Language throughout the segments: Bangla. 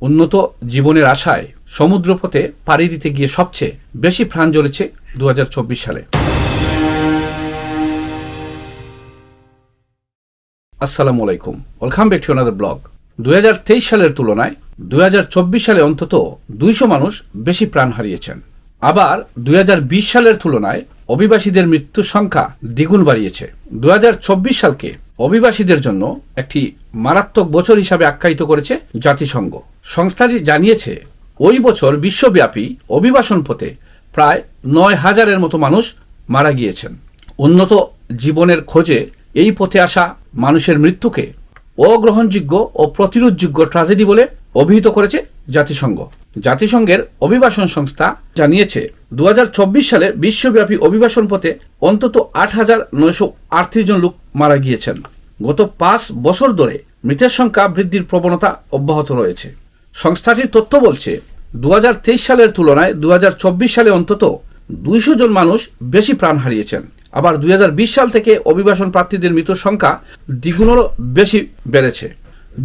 উন্নত জীবনের আশায় সমুদ্রপথে পাড়ি দিতে গিয়ে সবচেয়ে বেশি প্রাণ জ্বলেছে দু সালে। আসসালামু আলাইকুম। Welcome back to another blog. দুহাজার তেইশ সালের তুলনায় দুই হাজার চব্বিশ সালে অন্তত দুইশো মানুষ বেশি প্রাণ হারিয়েছেন। আবার দুই হাজার বিশ সালের তুলনায় অভিবাসীদের মৃত্যুর সংখ্যা দ্বিগুণ বাড়িয়েছে। দুই হাজার চব্বিশ সালকে অভিবাসীদের জন্য একটি মারাত্মক বছর হিসাবে আখ্যায়িত করেছে জাতিসংঘ। সংস্থাটি জানিয়েছে, ওই বছর বিশ্বব্যাপী অভিবাসন পথে প্রায় নয় হাজারের মতো মানুষ মারা গিয়েছেন। উন্নত জীবনের খোঁজে এই পথে আসা মানুষের মৃত্যুকে অগ্রহণযোগ্য ও প্রতিরোধযোগ্য ট্রাজেডি বলে অভিহিত করেছে জাতিসংঘ। জাতিসংঘের অভিবাসন সংস্থা জানিয়েছে দু হাজার চব্বিশ সালে বিশ্বব্যাপী অভিবাসন পথে অন্তত আট হাজার নয়শো আটত্রিশ জন লোক মারা গিয়েছেন। গত পাঁচ বছর ধরে মৃতের সংখ্যা বৃদ্ধির প্রবণতা অব্যাহত রয়েছে। সংস্থাটির তথ্য বলছে দুই হাজার তেইশ সালের তুলনায় দুই হাজার চব্বিশ সালে অন্তত দুইশো জন মানুষ বেশি প্রাণ হারিয়েছেন। আবার দুই হাজার বিশ সাল থেকে অভিবাসন প্রার্থীদের মৃত সংখ্যা দ্বিগুণেরও বেশি বেড়েছে।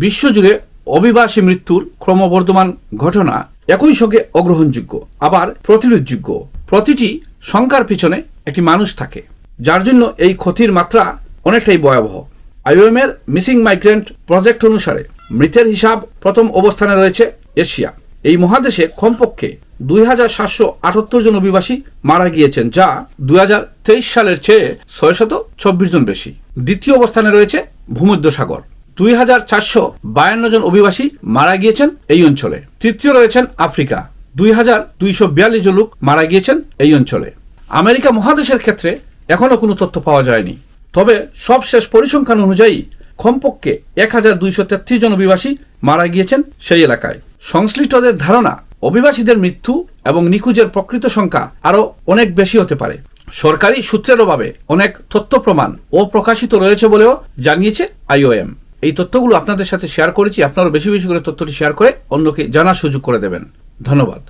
বিশ্বজুড়ে অভিবাসী মৃত্যুর ক্রমবর্ধমান ঘটনা একই সঙ্গে অগ্রহণযোগ্য, আবার প্রতিরোধযোগ্য। প্রতিটি সংখ্যার পিছনে একটি মানুষ থাকে, যার জন্য এই ক্ষতির মাত্রা অনেকটাই ভয়াবহ। আইওএম এর মিসিং মাইগ্রেন্ট প্রজেক্ট অনুসারে মৃতের হিসাব প্রথম অবস্থানে রয়েছে এশিয়া। এই মহাদেশে কমপক্ষে দুই হাজার সাতশো আটাত্তর জন অভিবাসী মারা গিয়েছেন, যা দুই হাজার তেইশ সালের চেয়ে ছয়শত চব্বিশ জন বেশি। দ্বিতীয় অবস্থানে রয়েছে ভূমধ্যসাগর। দুই হাজার চারশো বায়ান্ন জন অভিবাসী মারা গিয়েছেন এই অঞ্চলে। তৃতীয় রয়েছেন আফ্রিকা। দুই হাজার দুইশো বিয়াল্লিশ জন লোক মারা গিয়েছেন এই অঞ্চলে। আমেরিকা মহাদেশের ক্ষেত্রে এখনও কোনো তথ্য পাওয়া যায়নি। তবে সবশেষ পরিসংখ্যান অনুযায়ী কমপক্ষে এক হাজার দুইশো তেত্রিশ জন অভিবাসী মারা গিয়েছেন সেই এলাকায়। সংশ্লিষ্টদের ধারণা, অভিবাসীদের মৃত্যু এবং নিখোঁজের প্রকৃত সংখ্যা আরও অনেক বেশি হতে পারে। সরকারি সূত্রের অভাবে অনেক তথ্য প্রমাণ ও প্রকাশিত রয়েছে বলেও জানিয়েছে আইওএম। এই তথ্যগুলো আপনাদের সাথে শেয়ার করেছি আপনারা বেশি বেশি করে তথ্যটি শেয়ার করে অন্যকে জানার সুযোগ করে দেবেন। ধন্যবাদ।